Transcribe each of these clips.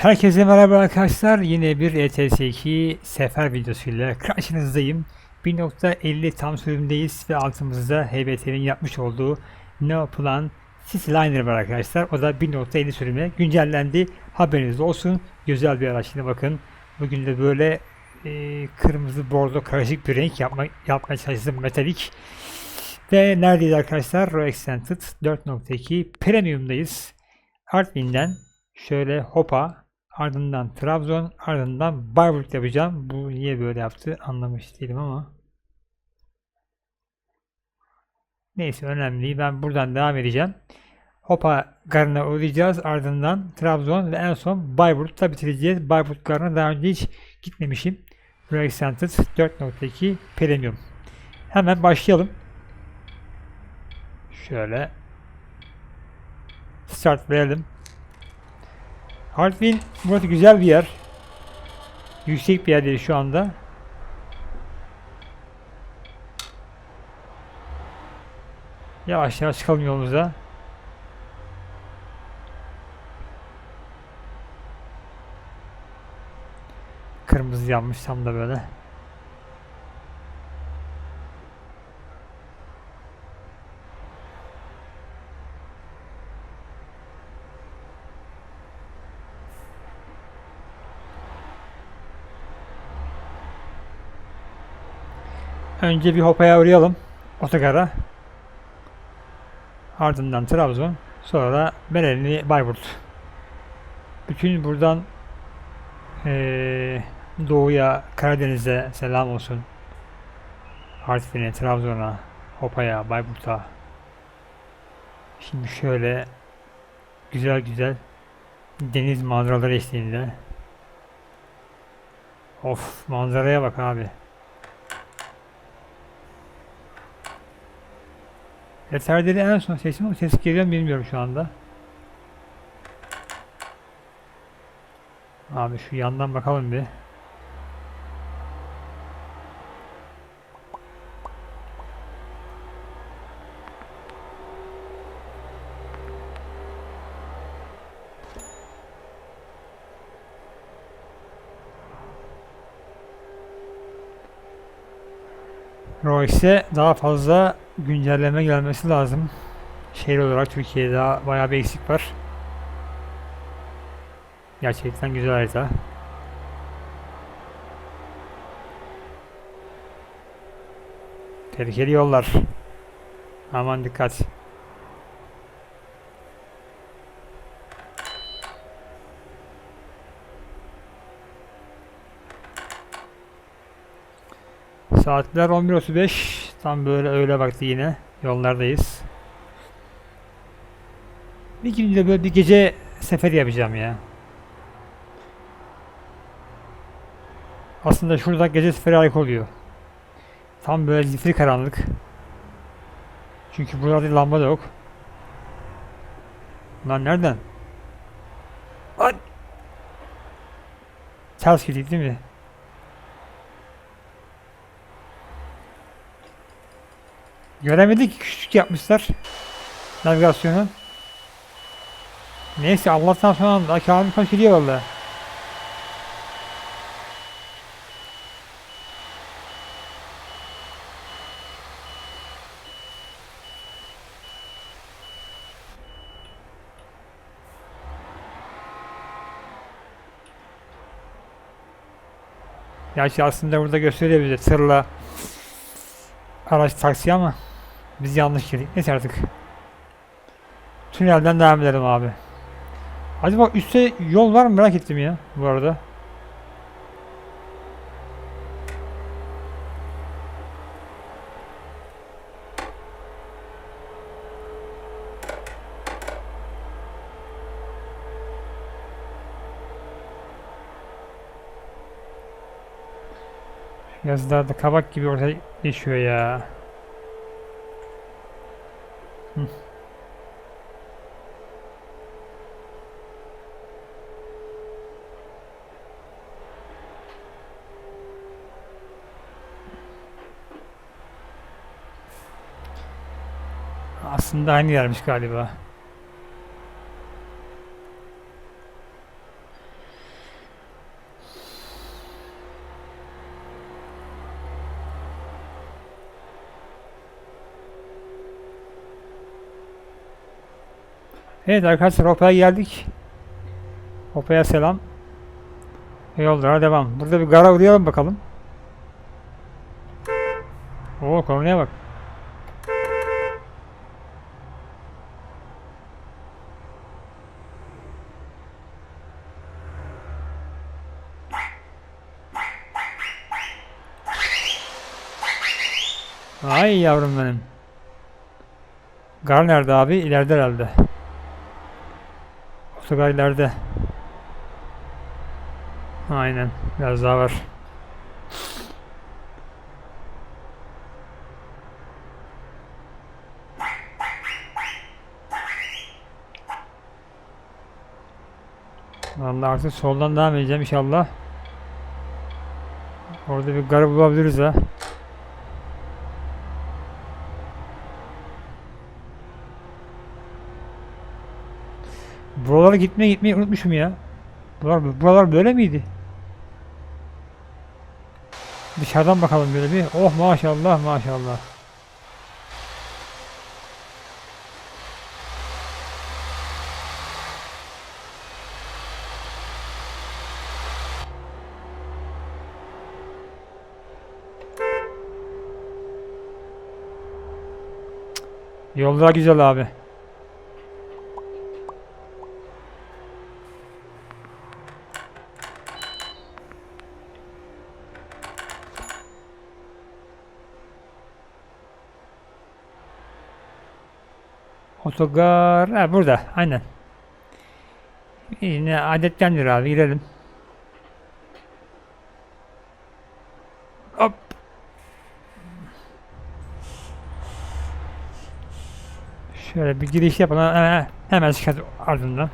Herkese merhaba arkadaşlar. Yine bir E ETS2 sefer videosuyla karşınızdayım. 1.50 tam sürümdeyiz ve altımızda HBT'nin yapmış olduğu No Plan Cityliner var arkadaşlar. O da 1.50 sürümüne güncellendi. Haberiniz olsun. Güzel bir araç. Yine bakın. Bugün de böyle e, kırmızı bordo karışık bir renk yapma, yapmaya çalıştım. Metalik. Ve neredeyiz arkadaşlar? Raw Extended 4.2 Premium'dayız. Artvin'den şöyle Hopa, ardından Trabzon, ardından Bayburt yapacağım. Bu niye böyle yaptı anlamış değilim ama. Neyse önemli değil. Ben buradan devam edeceğim. Hopa garına uğrayacağız. Ardından Trabzon ve en son Bayburt'ta bitireceğiz. Bayburt garına daha önce hiç gitmemişim. Raw Extended 4.2 Premium. Hemen başlayalım. Şöyle start verelim. Hardwin burası güzel bir yer. Yüksek bir yerdeyiz şu anda. Yavaş yavaş çıkalım yolumuza. Kırmızı yanmış tam da böyle. Önce bir Hopa'ya uğrayalım. Otogara. Ardından Trabzon. Sonra da Berelini Bayburt. Bütün buradan eee, doğuya, Karadeniz'e selam olsun. Artvin'e, Trabzon'a, Hopa'ya, Bayburt'a. Şimdi şöyle güzel güzel deniz manzaraları eşliğinde. Of manzaraya bak abi. Eserleri en son seçtim ama ses geliyor mu bilmiyorum şu anda. Abi şu yandan bakalım bir. Royce'e daha fazla güncelleme gelmesi lazım. Şehir olarak Türkiye'de bayağı bir eksik var. Gerçekten güzel harita. Tehlikeli yollar. Aman dikkat. Saatler 11.35. Tam böyle öğle vakti yine. Yollardayız. Bir gün de böyle bir gece seferi yapacağım ya. Aslında şurada gece seferi harika oluyor. Tam böyle zifiri karanlık. Çünkü burada lamba da yok. Lan nereden? Lan! Ters gittik değil mi? Göremedik küçük yapmışlar navigasyonu. Neyse Allah'tan sonra da kârım kaç gidiyor valla. Gerçi aslında burada gösteriyor bize tırla araç taksi ama biz yanlış girdik. Neyse artık. Tünelden devam edelim abi. Acaba üstte yol var mı merak ettim ya bu arada. Yazılarda kabak gibi ortaya geçiyor ya. Aslında aynı yermiş galiba. Evet arkadaşlar Hopa'ya geldik. Hopa'ya selam. Yollara devam. Burada bir gara uğrayalım bakalım. Oo konuya bak. Ay yavrum benim. Gar nerede abi? İleride herhalde. İleride. Aynen. Biraz daha var. Vallahi artık soldan devam edeceğim inşallah. Orada bir garı bulabiliriz ha. Buralara gitmeye gitmeyi unutmuşum ya. Buralar, buralar böyle miydi? Dışarıdan bakalım böyle bir. Oh maşallah maşallah. Yollar güzel abi. Otogar ha, burada aynen. Yine adettendir abi girelim. Hop. Şöyle bir giriş yapalım. Hemen, hemen çıkarız ardından.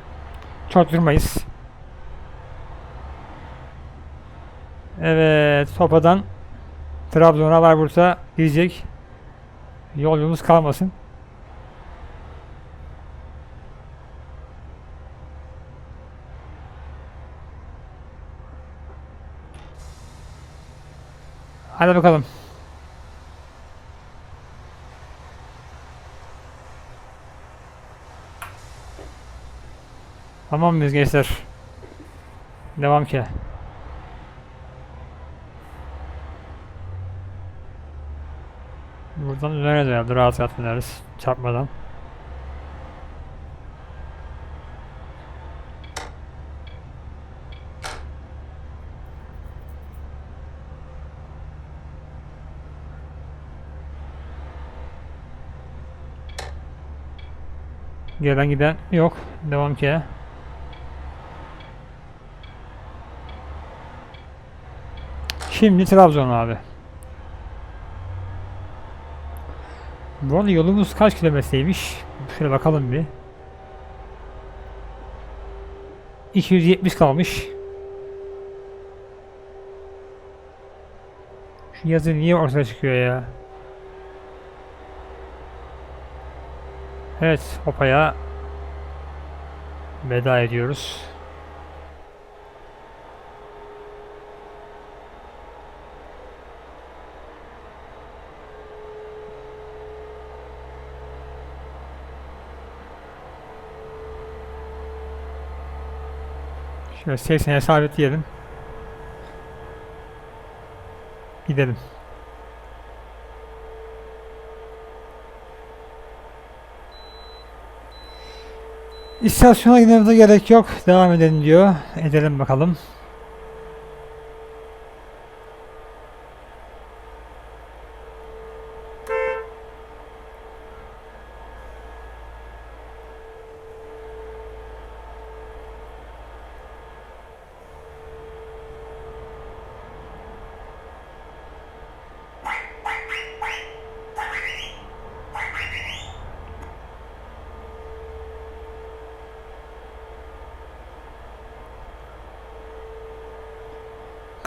Çok durmayız. Evet, Sopa'dan Trabzon'a var Bursa gidecek. Yolumuz kalmasın. Hadi bakalım. Tamam mıyız gençler? Devam ki. Buradan üzerine dönelim. Rahat rahat döneriz. Çarpmadan. Gelen giden yok. Devam ki. Şimdi Trabzon abi. Bu arada yolumuz kaç kilometreymiş? Şöyle bakalım bir. 270 kalmış. Şu yazı niye ortaya çıkıyor ya? Evet, Hopa'ya veda ediyoruz. Şöyle 80'e sabitleyelim. Gidelim. İstasyona gitmemize gerek yok. Devam edelim diyor. Edelim bakalım.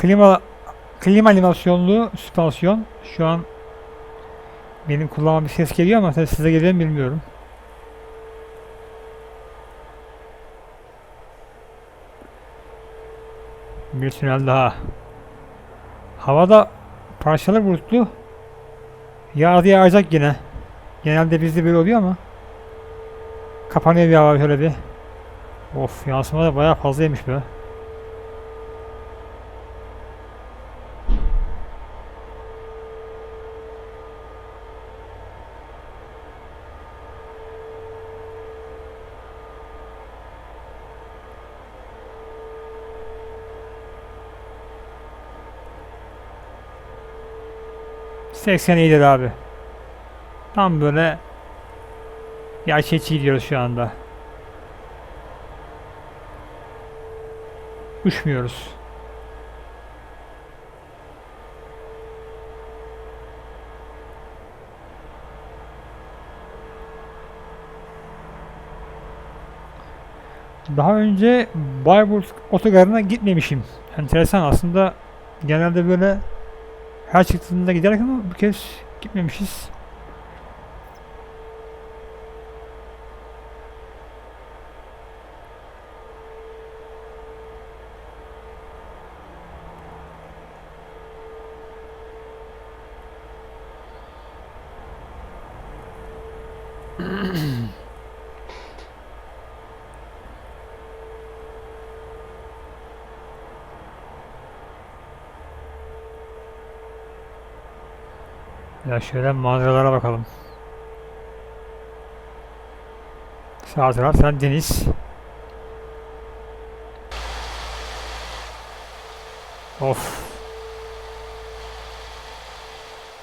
Klima klima animasyonlu süspansiyon. Şu an benim kulağıma bir ses geliyor ama size geliyor mu bilmiyorum. Bir tünel daha. Havada parçalı bulutlu. Yağdı yağacak yine. Genelde bizde böyle oluyor ama. Kapanıyor bir hava şöyle bir. Of yansıma da bayağı fazlaymış be. Seksen iyidir abi. Tam böyle gerçekçi gidiyoruz şu anda. Uçmuyoruz. Daha önce Bayburt otogarına gitmemişim. Enteresan aslında genelde böyle her çıktığında giderek ama bu kez gitmemişiz. Şöyle manzaralara bakalım. Sağ taraf sen deniz. Of.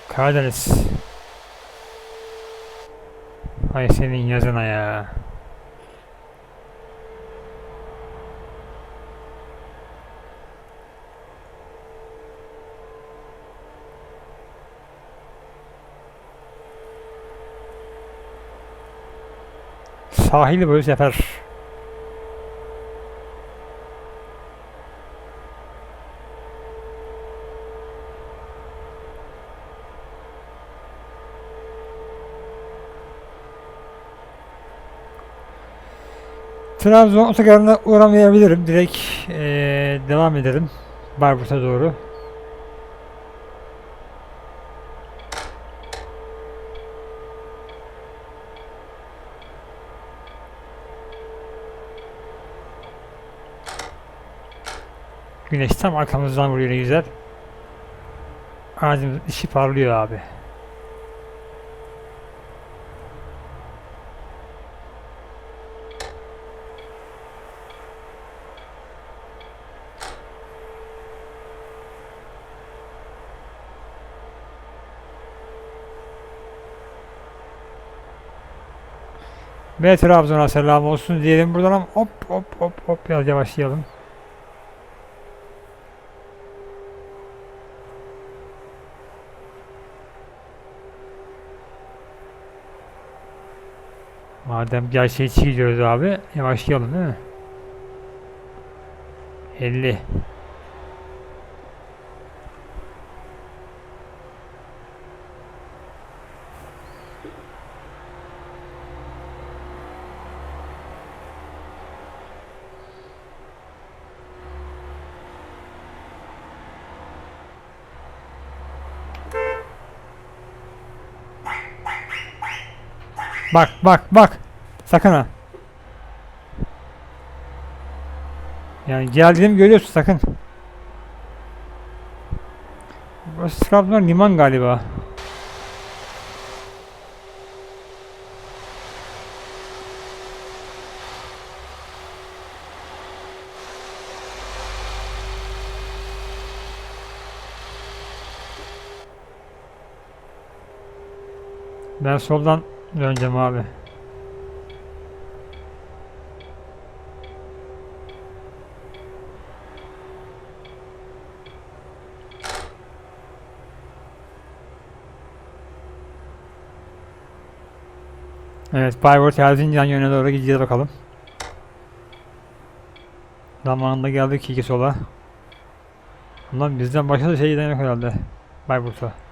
Karadeniz. Ay senin yazına ya. Sahil boyu sefer. Trabzon otogarına uğramayabilirim. Direkt eee, devam edelim. Bayburt'a doğru. Güneş tam arkamızdan vuruyor ne güzel. Ağacımızın içi parlıyor abi. Ve Trabzon'a selam olsun diyelim buradan hop hop hop hop biraz yavaşlayalım. Madem gerçekçi gidiyoruz abi yavaşlayalım değil mi? 50 Bak bak bak. Sakın ha. Yani geldiğimi görüyorsun sakın. Burası Trabzon liman galiba. Ben soldan döneceğim abi. Evet, Bayburt Erzincan yönüne doğru gideceğiz bakalım. Zamanında geldik iki sola. Bunlar bizden başka da şey yok herhalde. Bayburt'a.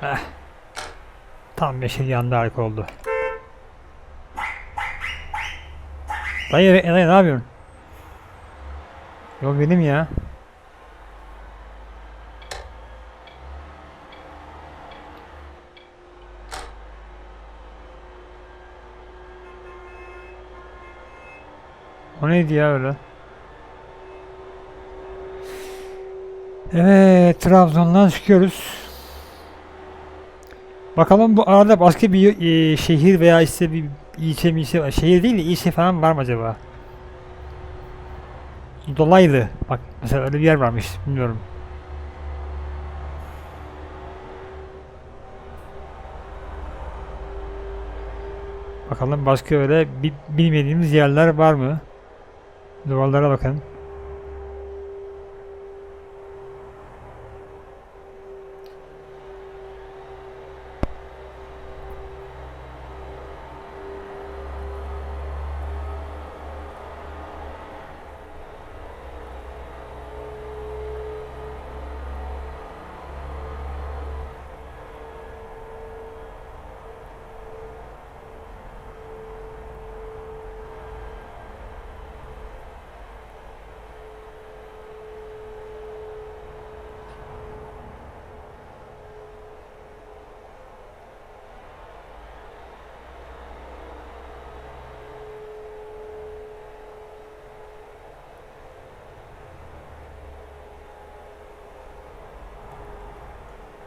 Heh. Tam yeşil yandı arka oldu. Dayı, dayı ne yapıyorsun? Yol benim ya. O neydi ya öyle? Evet, Trabzon'dan çıkıyoruz. Bakalım bu arada başka bir e, şehir veya işte bir ilçe mi ilçe şehir değil de ilçe falan var mı acaba? Dolaylı. Bak mesela öyle bir yer varmış. Bilmiyorum. Bakalım başka öyle bi- bilmediğimiz yerler var mı? Duvarlara bakın.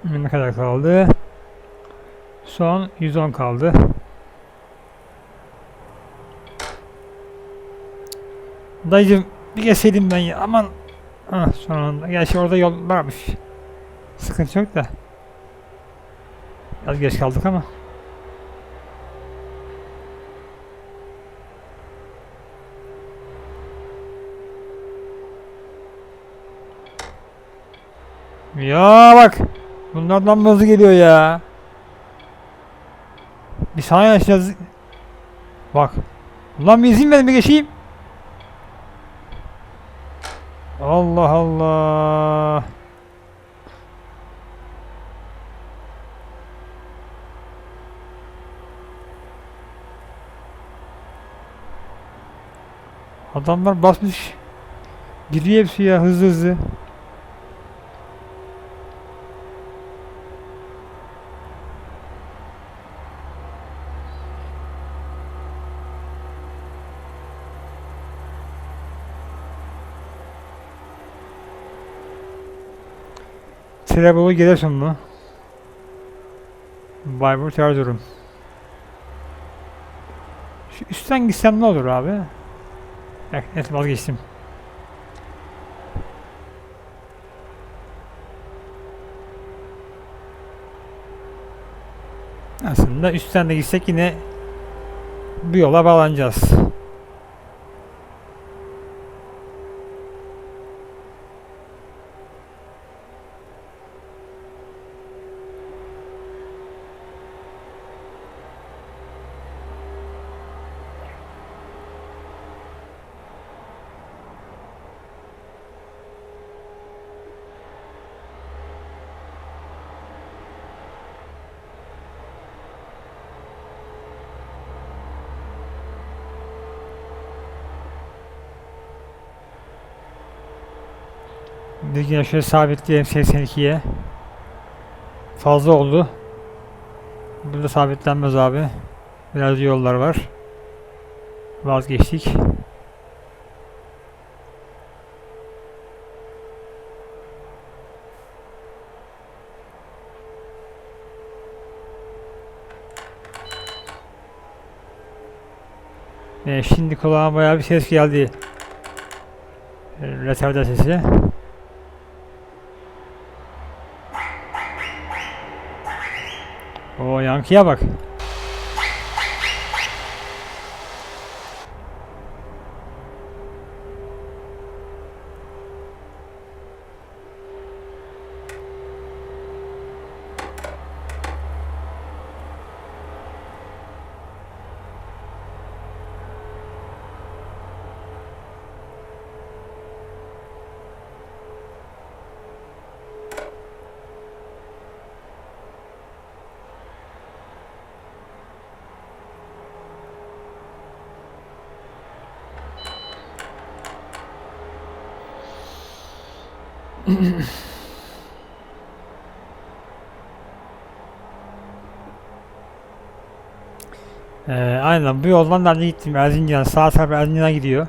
Ne kadar kaldı? Son 110 kaldı. Dayıcım bir geçseydim ben ya aman. Ah son anda. Gerçi orada yol varmış. Sıkıntı yok da. Biraz geç kaldık ama. Ya bak. Bunlardan bazı geliyor ya. Bir saniye açacağız. Bak. Ulan bir izin verin bir geçeyim. Allah Allah. Adamlar basmış. Gidiyor hepsi ya hızlı hızlı. Trebolu Giresun mu? Bayburt Erzurum. Şu üstten gitsem ne olur abi? Evet, evet vazgeçtim. Aslında üstten de gitsek yine bu yola bağlanacağız. Yine şöyle sabitleyelim 82'ye. Fazla oldu. Burada sabitlenmez abi. Biraz yollar var. Vazgeçtik. Ee, şimdi kulağıma bayağı bir ses geldi. Ee, Retarda sesi. O yankıya bak. Ee, aynen. Bu yoldan ben de gittim? Erzincan. Sağ taraf Erzincan'a gidiyor.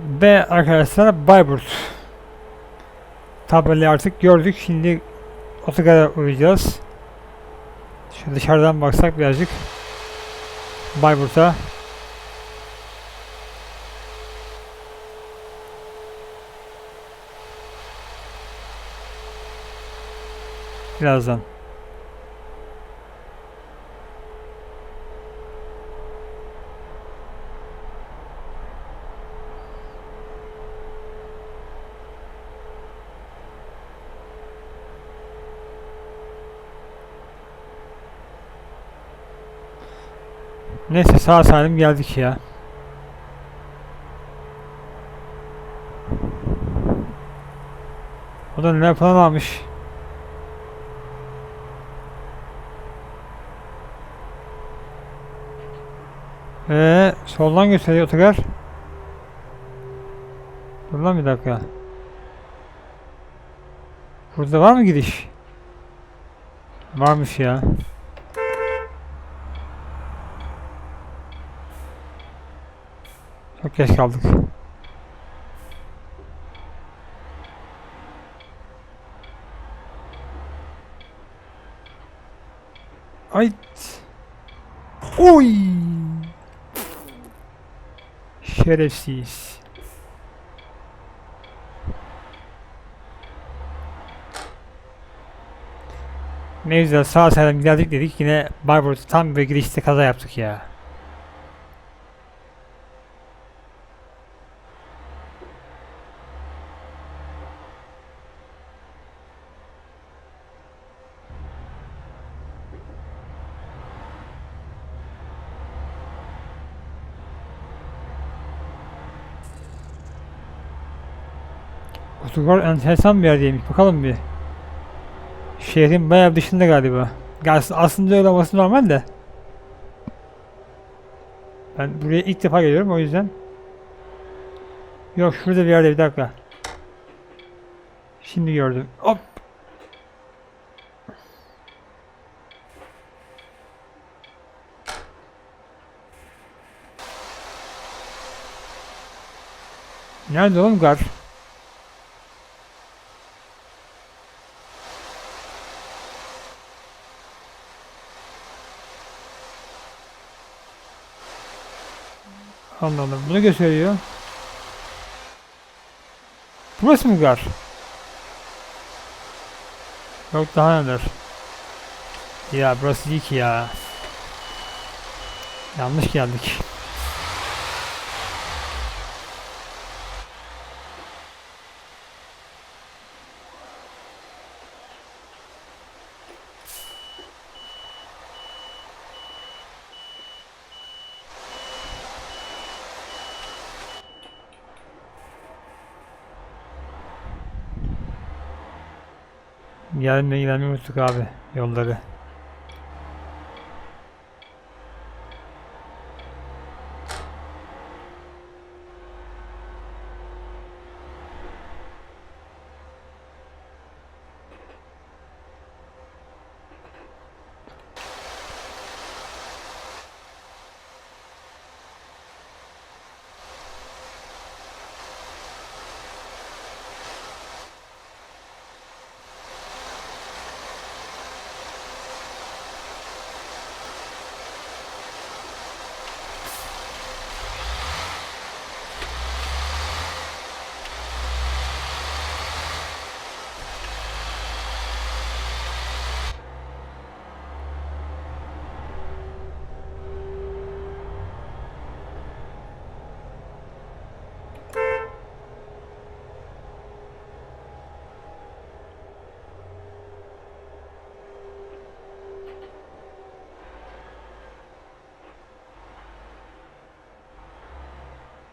Ve arkadaşlar Bayburt tabelayı artık gördük. Şimdi otogara uğrayacağız. Şu dışarıdan baksak birazcık Bayburt'a. Birazdan. Neyse sağ salim geldik ya. O da ne falan almış. Ee, soldan gösteriyor otogar. Dur lan bir dakika. Burada var mı gidiş? Varmış ya. Çok geç kaldık. Ay. Oy. Şerefsiz. Ne güzel sağ salim geldik dedik yine Bayburt tam bir girişte kaza yaptık ya. Portugal enteresan bir yerdeymiş. Bakalım bir. Şehrin bayağı dışında galiba. Aslında öyle olması normal de. Ben buraya ilk defa geliyorum o yüzden. Yok şurada bir yerde bir dakika. Şimdi gördüm. Hop. Nerede oğlum gar? Allah Allah bunu gösteriyor. Burası mı gar? Yok daha neler? Ya burası değil ki ya. Yanlış geldik. Gelmeyi unuttuk abi yolları.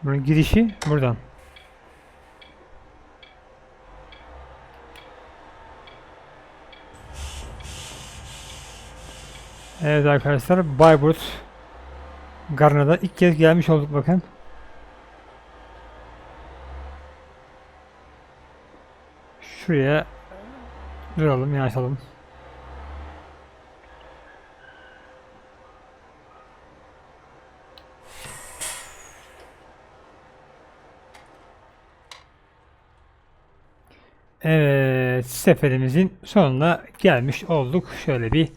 Bunun girişi buradan. Evet arkadaşlar Bayburt Garna'da ilk kez gelmiş olduk bakın. Şuraya duralım yanaşalım. Evet, seferimizin sonuna gelmiş olduk. Şöyle bir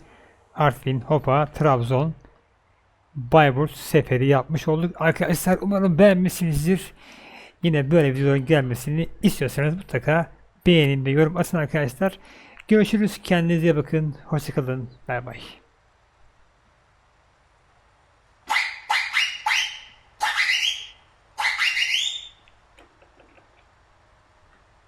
Artvin, Hopa, Trabzon, Bayburt seferi yapmış olduk. Arkadaşlar umarım beğenmişsinizdir. Yine böyle videoların gelmesini istiyorsanız mutlaka beğenin ve yorum atın arkadaşlar. Görüşürüz. Kendinize bakın. Hoşçakalın. Bay bay.